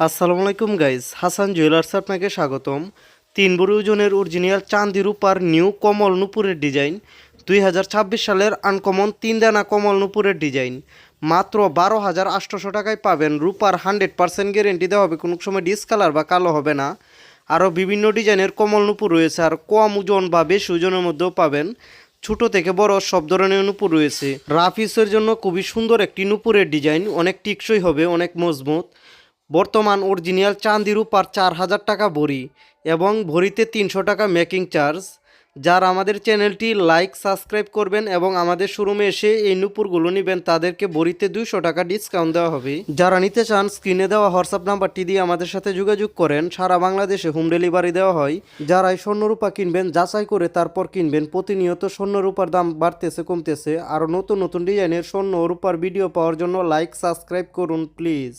আসসালামু আলাইকুম guys Hasan jewellers আপনাকে স্বাগতম। তিন বড় ওজনের অরিজিনাল চাঁদি রূপার নিউ কমল নুপুরের ডিজাইন দুই হাজার ছাব্বিশ সালের আনকমন তিন দানা কমল নুপুরের ডিজাইন মাত্র বারো হাজার আটশোশো টাকায় পাবেন রূপার হান্ড্রেড পার্সেন্ট গ্যারেন্টি দেওয়া হবে। কোনো সময় ডিসকালার বা কালো হবে না। আরও বিভিন্ন ডিজাইনের কমল নুপুর রয়েছে আর কম ওজন বা বেশি ওজনের মধ্যেও পাবেন। ছোট থেকে বড় সব ধরনের নুপুর রয়েছে। রাফিসের জন্য খুবই সুন্দর একটি নুপুরের ডিজাইন অনেক টিকসই হবে, অনেক মজবুত। বর্তমান অরিজিনাল চাঁদি রূপার চার হাজার টাকা ভরি এবং ভরিতে তিনশো টাকা মেকিং চার্জ। যারা আমাদের চ্যানেলটি লাইক, সাবস্ক্রাইব করবেন এবং আমাদের শোরুমে এসে এই নুপুরগুলো নেবেন, তাদেরকে ভরিতে দুইশো টাকা ডিসকাউন্ট দেওয়া হবে। যারা নিতে চান, স্ক্রিনে দেওয়া হোয়াটসঅ্যাপ নাম্বারটি দিয়ে আমাদের সাথে যোগাযোগ করেন। সারা বাংলাদেশে হোম ডেলিভারি দেওয়া হয়। যারা এই স্বর্ণরূপা কিনবেন, যাচাই করে তারপর কিনবেন। প্রতিনিয়ত স্বর্ণরূপার দাম বাড়তেছে, কমতেছে। আরও নতুন নতুন ডিজাইনের স্বর্ণ রূপার ভিডিও পাওয়ার জন্য লাইক, সাবস্ক্রাইব করুন, প্লিজ।